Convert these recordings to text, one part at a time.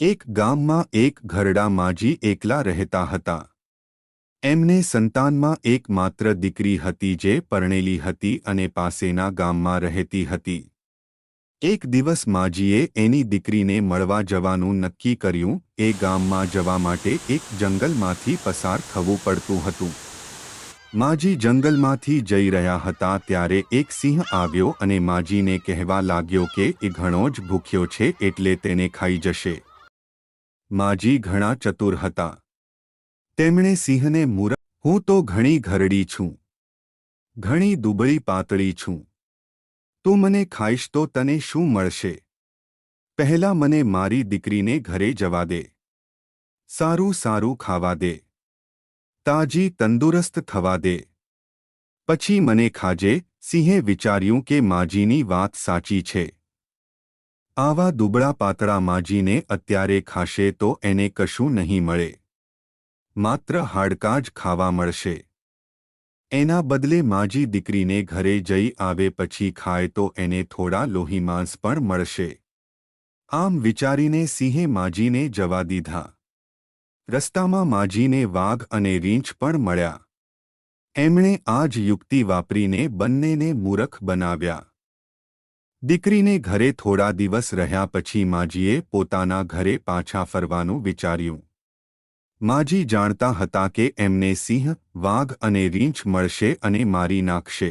એક ગામમાં એક ઘરડા માજી એકલા રહેતા હતા. એમને સંતાનમાં એકમાત્ર દીકરી હતી જે પરણેલી હતી અને પાસેના ગામમાં રહેતી હતી. એક દિવસ માજીએ એની દીકરીને મળવા જવાનું નક્કી કર્યું, એ ગામમાં જવા માટે એક જંગલમાંથી પસાર થવું પડતું હતું. માજી જંગલમાંથી જઈ રહ્યા હતા ત્યારે એક સિંહ આવ્યો અને માજીને કહેવા લાગ્યો કે એ ઘણો જ ભૂખ્યો છે એટલે તેને ખાઈ જશે. માજી ઘણા ચતુર હતા. તેમણે સિંહને મુર, હું તો ઘણી ઘરડી છું. ઘણી દુબળી પાતળી છું. તું મને ખાઈશ તો તને શું મળશે? પહેલા મને મારી દીકરીને ઘરે જવા દે. સારું સારું ખાવા દે. તાજી તંદુરસ્ત થવા દે. પછી મને ખાજે, સિંહે વિચાર્યું કે માજીની વાત સાચી છે. આવા દુબળા પાતળા માજીને અત્યારે ખાશે તો એને કશું નહીં મળે. માત્ર હાડકાં જ ખાવા મળશે. એના બદલે માજી દીકરીને ઘરે જઈ આવે પછી ખાય તો એને થોડા લોહીમાંસ પણ મળશે. આમ વિચારીને સિંહે માજીને જવા દીધા. રસ્તામાં માજીને વાઘ અને રીંછ પણ મળ્યા. એમણે આ જ યુક્તિ વાપરીને બંનેને મૂરખ બનાવ્યા. દીકરીને ઘરે થોડા દિવસ રહ્યા પછી માજીએ પોતાના ઘરે પાછા ફરવાનું વિચાર્યું. માજી જાણતા હતા કે એમને સિંહ, વાઘ અને રીંછ મળશે અને મારી નાખશે.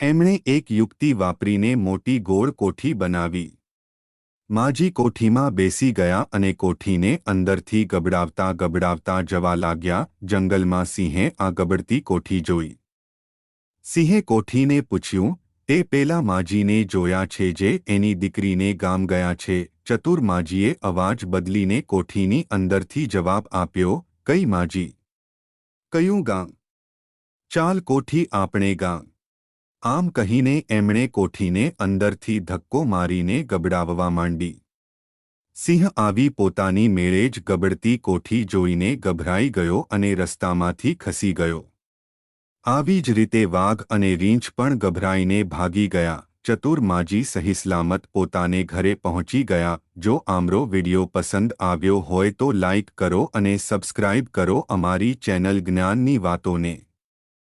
એમણે એક યુક્તિ વાપરીને મોટી ગોળ કોઠી બનાવી. માજી કોઠીમાં બેસી ગયા અને કોઠીને અંદરથી ગબડાવતા ગબડાવતા જવા લાગ્યા, જંગલમાં સિંહે આ ગબડતી કોઠી જોઈ. સિંહે કોઠીને પૂછ્યું તે પેલા માજીને જોયા છે જે એની દીકરીને ગામ ગયા છે. ચતુર માજીએ અવાજ બદલીને કોઠીની અંદરથી જવાબ આપ્યો, કઈ માજી? કયું ગામ? ચાલ કોઠી આપણે ગામ. આમ કહીને એમણે કોઠીને અંદરથી ધક્કો મારીને ગબડાવવા માંડી. સિંહ આવી પોતાની મેળે જ ગબડતી કોઠી જોઈને ગભરાઈ ગયો અને રસ્તામાંથી ખસી ગયો. આવી જ રીતે વાઘ અને રીંછ પણ ગભરાઈને ભાગી ગયા. ચતુર માજી સહીસલામત પોતાને ઘરે પહોંચી ગયા. જો આમરો વિડિયો પસંદ આવ્યો હોય તો લાઇક કરો અને સબસ્ક્રાઇબ કરો અમારી ચેનલ જ્ઞાનની વાતોને.